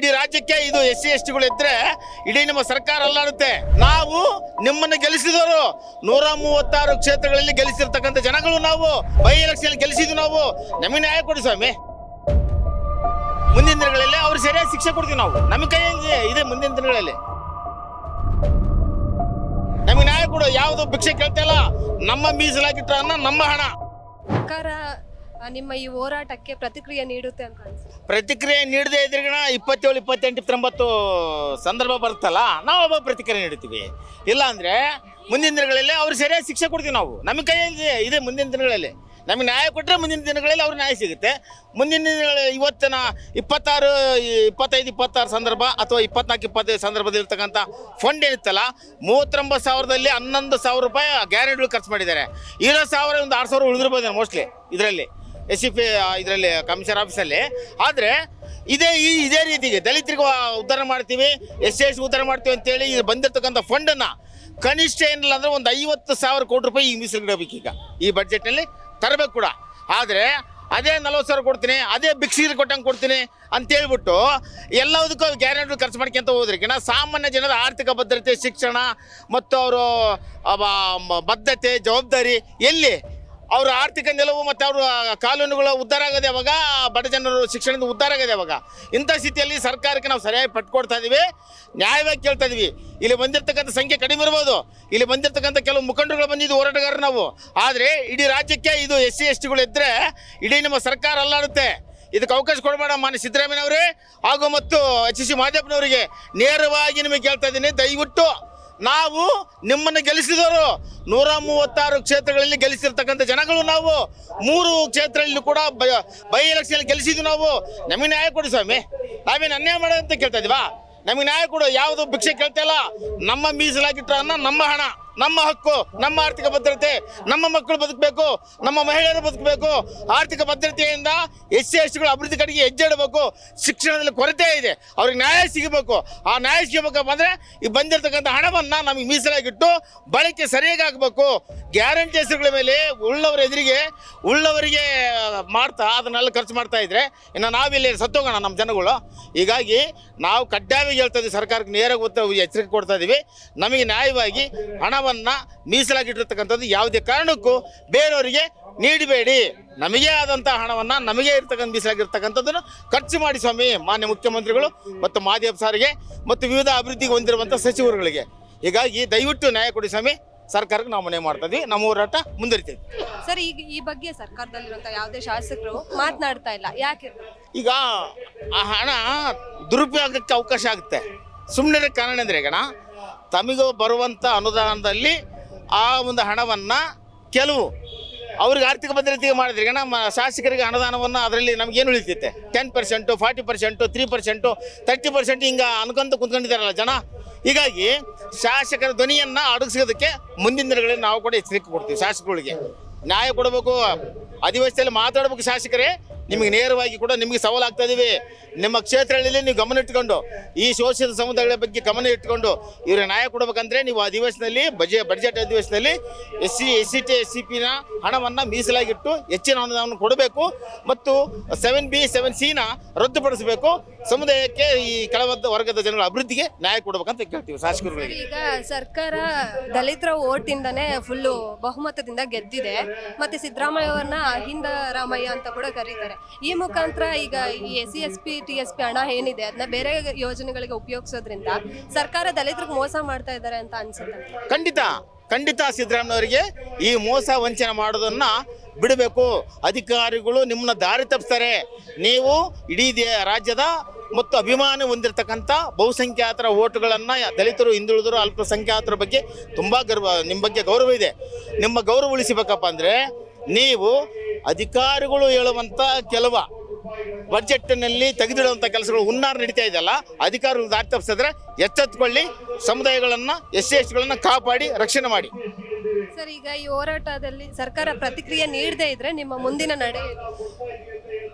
ಇಡೀ ರಾಜ್ಯಕ್ಕೆ ಇದು ಎಸ್ ಸಿ ಎಸ್ ಟಿಗಳು ಇದ್ರೆ ಇಡೀ ನಿಮ್ಮ ಸರ್ಕಾರ ಅಲ್ಲಾಡುತ್ತೆ. ನಾವು ನಿಮ್ಮನ್ನು ಗೆಲ್ಲಿಸಿದವರು ನೂರ ಮೂವತ್ತಾರು ಕ್ಷೇತ್ರಗಳಲ್ಲಿ ಗೆಲ್ಲಿಸಿರ್ತಕ್ಕಂಥ ಜನಗಳು ನಾವು. ಬೈ ಎಲೆಕ್ಷನ್ ಗೆಲ್ಲಿಸಿದ್ವಿ ನಾವು. ನಮಗೆ ನ್ಯಾಯ ಕೊಡಿ ಸ್ವಾಮಿ. ಮುಂದಿನ ದಿನಗಳಲ್ಲಿ ಅವ್ರು ಸರಿಯಾಗಿ ಶಿಕ್ಷೆ ಕೊಡ್ತೀವಿ ನಾವು. ನಮ್ಮ ಕೈಯಲ್ಲಿ ಇದೆ ಮುಂದಿನ ದಿನಗಳಲ್ಲಿ? ನಮಗೆ ನ್ಯಾಯ ಕೊಡು. ಯಾವುದು ಭಿಕ್ಷೆ ಕೇಳ್ತಾ ಇಲ್ಲ. ನಮ್ಮ ಮೀಸಲಾಗಿಟ್ಟ ಅನ್ನ ನಮ್ಮ ಹಣ. ಸರ್ಕಾರ ನಿಮ್ಮ ಈ ಹೋರಾಟಕ್ಕೆ ಪ್ರತಿಕ್ರಿಯೆ ನೀಡುತ್ತೆ ಅಂತ ಪ್ರತಿಕ್ರಿಯೆ ನೀಡದೇ ಇದ್ರಿಗಣ ಇಪ್ಪತ್ತೇಳು, ಇಪ್ಪತ್ತೆಂಟು, ಇಪ್ಪತ್ತೊಂಬತ್ತು ಸಂದರ್ಭ ಬರುತ್ತಲ್ಲ, ನಾವು ಒಬ್ಬ ಪ್ರತಿಕ್ರಿಯೆ ನೀಡ್ತೀವಿ ಇಲ್ಲ ಅಂದ್ರೆ ಮುಂದಿನ ದಿನಗಳಲ್ಲಿ ಅವ್ರು ಸರಿಯಾಗಿ ಶಿಕ್ಷೆ ಕೊಡ್ತೀವಿ ನಾವು. ನಮ್ಮ ಕೈಯಲ್ಲಿ ಇದೆ ಮುಂದಿನ ದಿನಗಳಲ್ಲಿ. ನಮಗೆ ನ್ಯಾಯ ಕೊಟ್ಟರೆ ಮುಂದಿನ ದಿನಗಳಲ್ಲಿ ಅವ್ರಿಗೆ ನ್ಯಾಯ ಸಿಗುತ್ತೆ. ಮುಂದಿನ ದಿನಗಳ ಇವತ್ತಿನ ಇಪ್ಪತ್ತಾರು, ಇಪ್ಪತ್ತೈದು, ಇಪ್ಪತ್ತಾರು ಸಂದರ್ಭ ಅಥವಾ ಇಪ್ಪತ್ನಾಲ್ಕು, ಇಪ್ಪತ್ತೈದು ಸಂದರ್ಭದಲ್ಲಿ ಇರ್ತಕ್ಕಂಥ ಫಂಡ್ ಏನಿತ್ತಲ್ಲ, ಮೂವತ್ತೊಂಬತ್ತು ಸಾವಿರದಲ್ಲಿ ಹನ್ನೊಂದು ಸಾವಿರ ರೂಪಾಯಿ ಗ್ಯಾರಂಟಿಗಳು ಖರ್ಚು ಮಾಡಿದ್ದಾರೆ. ಇರೋ ಸಾವಿರ ಒಂದು ಆರು ಸಾವಿರ ಉಳಿದಿರ್ಬೋದು ಮೋಸ್ಟ್ಲಿ ಇದರಲ್ಲಿ. ಎಸ್ ಸಿ ಪಿ ಇದರಲ್ಲಿ, ಕಮಿಷನರ್ ಆಫೀಸಲ್ಲಿ. ಆದರೆ, ಇದೇ, ಈ, ಇದೇ ರೀತಿಗೆ ದಲಿತರಿಗೆ ಉದ್ಧಾರ ಮಾಡ್ತೀವಿ, ಎಸ್ ಸಿ ಎಸ್ ಉದ್ಧಾರ ಮಾಡ್ತೀವಿ ಅಂತೇಳಿ ಇದು ಬಂದಿರತಕ್ಕಂಥ ಫಂಡನ್ನು ಕನಿಷ್ಠ ಏನಿಲ್ಲ ಅಂದರೆ ಒಂದು ಐವತ್ತು ಸಾವಿರ ಕೋಟಿ ರೂಪಾಯಿ ಈಗ ಮೀಸಲಿಡಬೇಕು ಈಗ. ಈ ಬಜೆಟ್ನಲ್ಲಿ ತರಬೇಕು ಕೂಡ. ಆದರೆ, ಅದೇ ನಲ್ವತ್ತು ಸಾವಿರ ಕೊಡ್ತೀನಿ, ಅದೇ ಬಿಕ್ಸಿಗೆ ಕೊಟ್ಟಂಗೆ ಕೊಡ್ತೀನಿ ಅಂತ ಹೇಳ್ಬಿಟ್ಟು ಎಲ್ಲದಕ್ಕೂ ಗ್ಯಾರಂಟಿ ಖರ್ಚು ಮಾಡ್ಕೊಂತ ಹೋದ್ರಿಗಿನ ಸಾಮಾನ್ಯ ಜನರ ಆರ್ಥಿಕ ಭದ್ರತೆ, ಶಿಕ್ಷಣ ಮತ್ತು ಅವರು ಬದ್ಧತೆ, ಜವಾಬ್ದಾರಿ ಎಲ್ಲಿ? ಅವರ ಆರ್ಥಿಕ ನೆಲವು ಮತ್ತು ಅವರ ಕಾನೂನುಗಳು ಉದ್ಧಾರ ಆಗೋದು ಯಾವಾಗ ಬಡ ಜನರು ಶಿಕ್ಷಣದಿಂದ ಉದ್ಧಾರ ಆಗೋದು ಯಾವಾಗ ಇಂಥ ಸ್ಥಿತಿಯಲ್ಲಿ ಸರ್ಕಾರಕ್ಕೆ ನಾವು ಸರಿಯಾಗಿ ಪಟ್ಕೊಡ್ತಾ ಇದೀವಿ. ನ್ಯಾಯವಾಗಿ ಕೇಳ್ತಾ ಇದೀವಿ. ಇಲ್ಲಿ ಬಂದಿರತಕ್ಕಂಥ ಸಂಖ್ಯೆ ಕಡಿಮೆ ಇರ್ಬೋದು. ಇಲ್ಲಿ ಬಂದಿರತಕ್ಕಂಥ ಕೆಲವು ಮುಖಂಡರುಗಳು ಬಂದಿದ್ದು ಹೋರಾಟಗಾರರು ನಾವು. ಆದರೆ ಇಡೀ ರಾಜ್ಯಕ್ಕೆ ಇದು ಎಸ್ ಸಿ ಎಸ್ ಟಿಗಳು ಇದ್ದರೆ ಇಡೀ ನಮ್ಮ ಸರ್ಕಾರ ಅಲ್ಲಾಡುತ್ತೆ. ಇದಕ್ಕೆ ಅವಕಾಶ ಕೊಡಬೇಡ ಮಾನ್ಯ ಸಿದ್ದರಾಮಯ್ಯನವರೇ ಹಾಗೂ ಮತ್ತು ಎಚ್ ಸಿ ಮಹದೇವನವರಿಗೆ ನೇರವಾಗಿ ನಿಮಗೆ ಕೇಳ್ತಾ ಇದ್ದೀನಿ. ದಯವಿಟ್ಟು ನಾವು ನಿಮ್ಮನ್ನು ಗೆಲ್ಲಿಸಿದವರು ನೂರ ಮೂವತ್ತಾರು ಕ್ಷೇತ್ರಗಳಲ್ಲಿ ಗೆಲ್ಲಿಸಿರ್ತಕ್ಕಂಥ ಜನಗಳು ನಾವು. ಮೂರು ಕ್ಷೇತ್ರಗಳಲ್ಲಿ ಕೂಡ ಬೈ- ಎಲೆಕ್ಷನ್ ಗೆಲ್ಲಿಸಿದ್ವಿ ನಾವು. ನಮಗೆ ನ್ಯಾಯ ಕೊಡಿ ಸ್ವಾಮಿ. ನಾವೇನು ಅನ್ಯಾಯ ಮಾಡೋದಂತ ಕೇಳ್ತಾ ಇದೀವಾ ನಮಗೆ ನ್ಯಾಯ ಕೊಡು. ಯಾವುದು ಭಿಕ್ಷೆ ಕೇಳ್ತಾ ಇಲ್ಲ. ನಮ್ಮ ಮೀಸಲಾಗಿಟ್ಟ ಅನ್ನ ನಮ್ಮ ಹಣ. ನಮ್ಮ ಹಕ್ಕು, ನಮ್ಮ ಆರ್ಥಿಕ ಭದ್ರತೆ, ನಮ್ಮ ಮಕ್ಕಳು ಬದುಕಬೇಕು, ನಮ್ಮ ಮಹಿಳೆಯರು ಬದುಕಬೇಕು. ಆರ್ಥಿಕ ಭದ್ರತೆಯಿಂದ ಎಸ್ ಸಿ ಅಭಿವೃದ್ಧಿ ಕಡೆಗೆ ಹೆಜ್ಜೆ ಇಡಬೇಕು. ಶಿಕ್ಷಣದಲ್ಲಿ ಕೊರತೆ ಇದೆ. ಅವ್ರಿಗೆ ನ್ಯಾಯ ಸಿಗಬೇಕು. ಆ ನ್ಯಾಯ ಸಿಗಬೇಕಪ್ಪ ಅಂದರೆ ಈ ಬಂದಿರತಕ್ಕಂಥ ಹಣವನ್ನು ನಮಗೆ ಮೀಸಲಾಗಿಟ್ಟು ಬಳಕೆ ಸರಿಯಾಗಿ ಆಗಬೇಕು. ಗ್ಯಾರಂಟಿ ಹೆಸರುಗಳ ಮೇಲೆ ಉಳ್ಳವರ ಎದುರಿಗೆ, ಉಳ್ಳವರಿಗೆ ಮಾಡ್ತಾ ಅದನ್ನೆಲ್ಲ ಖರ್ಚು ಮಾಡ್ತಾ ಇದ್ರೆ ಇನ್ನು ನಾವಿಲ್ಲಿ ಸತ್ತೋಗೋಣ ನಮ್ಮ ಜನಗಳು. ಹೀಗಾಗಿ ನಾವು ಕಡ್ಡಾಯವಾಗಿ ಹೇಳ್ತಾ ಇದ್ದೀವಿ, ಸರ್ಕಾರಕ್ಕೆ ನೇರ ಎಚ್ಚರಿಕೆ ಕೊಡ್ತಾ ಇದ್ದೀವಿ. ನಮಗೆ ನ್ಯಾಯವಾಗಿ ಹಣವನ್ನು ಮೀಸಲಾಗಿಟ್ಟಿರ್ತಕ್ಕಂಥದ್ದು ಯಾವುದೇ ಕಾರಣಕ್ಕೂ ಬೇರೆಯವರಿಗೆ ನೀಡಬೇಡಿ. ನಮಗೆ ಆದಂಥ ಹಣವನ್ನು ನಮಗೆ ಇರ್ತಕ್ಕಂಥ ಮೀಸಲಾಗಿರ್ತಕ್ಕಂಥದ್ದನ್ನು ಖರ್ಚು ಮಾಡಿ ಸ್ವಾಮಿ ಮಾನ್ಯ ಮುಖ್ಯಮಂತ್ರಿಗಳು ಮತ್ತು ಮಾದೇವ್ ಸಾರಿಗೆ ಮತ್ತು ವಿವಿಧ ಅಭಿವೃದ್ಧಿಗೆ ಹೊಂದಿರುವಂಥ ಸಚಿವರುಗಳಿಗೆ. ಹೀಗಾಗಿ ದಯವಿಟ್ಟು ನ್ಯಾಯ ಕೊಡಿ ಸ್ವಾಮಿ ಸರ್ಕಾರಕ್ಕೆ ನಾವು ಮನೆ ಮಾಡ್ತಾ ಇದ್ವಿ. ನಮ್ಮ ಹೋರಾಟ ಮುಂದುವರಿತೀವಿ ಸರ್ ಈಗ ಈ ಬಗ್ಗೆ ಸರ್ಕಾರದಲ್ಲಿರುವಂತ ಯಾವುದೇ ಶಾಸಕರು ಮಾತನಾಡ್ತಾ ಇಲ್ಲ. ಯಾಕೆ? ಈಗ ಆ ಹಣ ದುರುಪಯೋಗಕ್ಕೆ ಅವಕಾಶ ಆಗುತ್ತೆ. ಸುಮ್ಮನೆ ಕಾರಣ ಅಂದರೆ ಗಣ ತಮಗೂ ಬರುವಂಥ ಅನುದಾನದಲ್ಲಿ ಆ ಒಂದು ಹಣವನ್ನು ಕೆಲವು ಅವ್ರಿಗೆ ಆರ್ಥಿಕ ಭದ್ರತೆಗೆ ಮಾಡಿದ್ರೆ ಈಗ ಮ, ಶಾಸಕರಿಗೆ ಅನುದಾನವನ್ನು ಅದರಲ್ಲಿ ನಮಗೇನು ಉಳಿತೈತೆ? Ten percent forty percent three percent thirty percent ಹಿಂಗೆ ಅನ್ಕೊಂತ ಕುಂತ್ಕೊಂಡಿದ್ದಾರಲ್ಲ ಜನ. ಹೀಗಾಗಿ ಶಾಸಕರ ಧ್ವನಿಯನ್ನು ಅಡಗಿಸೋದಕ್ಕೆ ಮುಂದಿನ ದಿನಗಳಲ್ಲಿ ನಾವು ಕೂಡ ಎಚ್ಚರಿಕೆ ಕೊಡ್ತೀವಿ ಶಾಸಕರುಗಳಿಗೆ. ನ್ಯಾಯ ಕೊಡಬೇಕು ಅಧಿವೇಶನದಲ್ಲಿ ಮಾತಾಡಬೇಕು ಶಾಸಕರೇ. ನಿಮಗೆ ನೇರವಾಗಿ ಕೂಡ ನಿಮಗೆ ಸವಾಲಾಗ್ತಾ ಇದೀವಿ. ನಿಮ್ಮ ಕ್ಷೇತ್ರಗಳಲ್ಲಿ ನೀವು ಗಮನ ಇಟ್ಕೊಂಡು, ಈ ಶೋಷಿತ ಸಮುದಾಯಗಳ ಬಗ್ಗೆ ಗಮನ ಇಟ್ಕೊಂಡು ಇವರ ನ್ಯಾಯ ಕೊಡಬೇಕಂದ್ರೆ ನೀವು ಅಧಿವೇಶನದಲ್ಲಿ ಬಜೆ, ಬಜೆಟ್ ಅಧಿವೇಶನದಲ್ಲಿ S C S C T S C ಪಿನ ಹಣವನ್ನು ಮೀಸಲಾಗಿಟ್ಟು ಹೆಚ್ಚಿನ ಅನುದಾನವನ್ನು ಕೊಡಬೇಕು ಮತ್ತು ಸೆವೆನ್ ಬಿ ಸೆವೆನ್ ಸಿನ ರದ್ದುಪಡಿಸಬೇಕು. ಸಮುದಾಯಕ್ಕೆ ಈ ಕೆಳವರ್ಗ ವರ್ಗದ ಜನಗಳ ಅಭಿವೃದ್ಧಿಗೆ ನ್ಯಾಯ ಕೊಡಬೇಕಂತ ಕೇಳ್ತೀವಿ ಶಾಸಕರುಗಳಿಗೆ. ಈಗ ಸರ್ಕಾರ ದಲಿತರ ಓಟಿಂದನೇ ಫುಲ್ಲು ಬಹುಮತದಿಂದ ಗೆದ್ದಿದೆ. ಮತ್ತೆ ಸಿದ್ದರಾಮಯ್ಯ ಅಹಿಂದ ರಾಮಯ್ಯ ಅಂತ ಕೂಡ ಕರೀತಾರೆ. ಈ ಮುಖಾಂತರ ಈಗ ಈ S C S P, T S P ಹಣ ಏನಿದೆ ಅದನ್ನ ಬೇರೆ ಯೋಜನೆಗಳಿಗೆ ಉಪಯೋಗಿಸೋದ್ರಿಂದ ಸರ್ಕಾರ ದಲಿತರಿಗೆ ಮೋಸ ಮಾಡ್ತಾ ಇದ್ದಾರೆ ಅಂತ ಅನ್ಸುತ್ತೆ. ಖಂಡಿತ ಖಂಡಿತ ಸಿದ್ದರಾಮಯ್ಯವರಿಗೆ ಈ ಮೋಸ ವಂಚನೆ ಮಾಡೋದನ್ನ ಬಿಡಬೇಕು. ಅಧಿಕಾರಿಗಳು ನಿಮ್ಮನ್ನ ದಾರಿ ತಪ್ಪಿಸ್ತಾರೆ ನೀವು ಇಡೀ ರಾಜ್ಯದ ಮತ್ತು ಅಭಿಮಾನ ಹೊಂದಿರತಕ್ಕಂಥ ಬಹುಸಂಖ್ಯಾತರ ಓಟುಗಳನ್ನು ದಲಿತರು ಹಿಂದುಳಿದರು ಅಲ್ಪಸಂಖ್ಯಾತರ ಬಗ್ಗೆ ತುಂಬ ಗರ್ವ ನಿಮ್ಮ ಬಗ್ಗೆ ಗೌರವ ಇದೆ. ನಿಮ್ಮ ಗೌರವ ಉಳಿಸಬೇಕಪ್ಪ ಅಂದರೆ, ನೀವು ಅಧಿಕಾರಿಗಳು ಹೇಳುವಂಥ ಕೆಲವ ಬಜೆಟ್ನಲ್ಲಿ ತೆಗೆದಿಡುವಂಥ ಕೆಲಸಗಳು ಹುನ್ನಾರ ನಡೀತಾ ಇದೆಯಲ್ಲ ಅಧಿಕಾರಿಗಳು ದಾರಿ ತಪ್ಪಿಸಿದ್ರೆ ಎಚ್ಚೆತ್ಕೊಳ್ಳಿ ಸಮುದಾಯಗಳನ್ನು ಎಸ್ ಸಿ ಎಸ್ ಟಿಗಳನ್ನು ಕಾಪಾಡಿ ರಕ್ಷಣೆ ಮಾಡಿ ಸರ್ ಈಗ ಈ ಹೋರಾಟದಲ್ಲಿ ಸರ್ಕಾರ ಪ್ರತಿಕ್ರಿಯೆ ನೀಡದೇ ಇದ್ರೆ ನಿಮ್ಮ ಮುಂದಿನ ನಡೆ?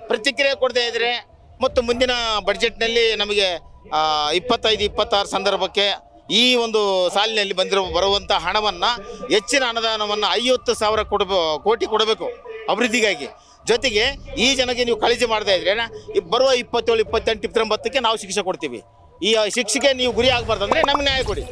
ಪ್ರತಿಕ್ರಿಯೆ ಕೊಡದೇ ಇದ್ರೆ ಮತ್ತು ಮುಂದಿನ ಬಜೆಟ್ನಲ್ಲಿ ನಮಗೆ ಇಪ್ಪತ್ತೈದು ಇಪ್ಪತ್ತಾರು ಸಂದರ್ಭಕ್ಕೆ ಈ ಒಂದು ಸಾಲಿನಲ್ಲಿ ಬಂದಿರೋ ಬರುವಂಥ ಹಣವನ್ನು ಹೆಚ್ಚಿನ ಅನುದಾನವನ್ನು ಐವತ್ತು ಸಾವಿರ ಕೊಡಬೋ ಕೋಟಿ ಕೊಡಬೇಕು ಅಭಿವೃದ್ಧಿಗಾಗಿ. ಜೊತೆಗೆ ಈ ಜನಕ್ಕೆ ನೀವು ಕಾಳಜಿ ಮಾಡ್ತಾ ಇದ್ರೆ ಬರುವ ಇಪ್ಪತ್ತೇಳು, ಇಪ್ಪತ್ತೆಂಟು, ಇಪ್ಪತ್ತೊಂಬತ್ತಕ್ಕೆ ನಾವು ಶಿಕ್ಷೆ ಕೊಡ್ತೀವಿ. ಈ ಶಿಕ್ಷೆಗೆ ನೀವು ಗುರಿ ಆಗಬಾರ್ದು ಅಂದರೆ ನಮ್ಗೆ ನ್ಯಾಯ ಕೊಡಿ.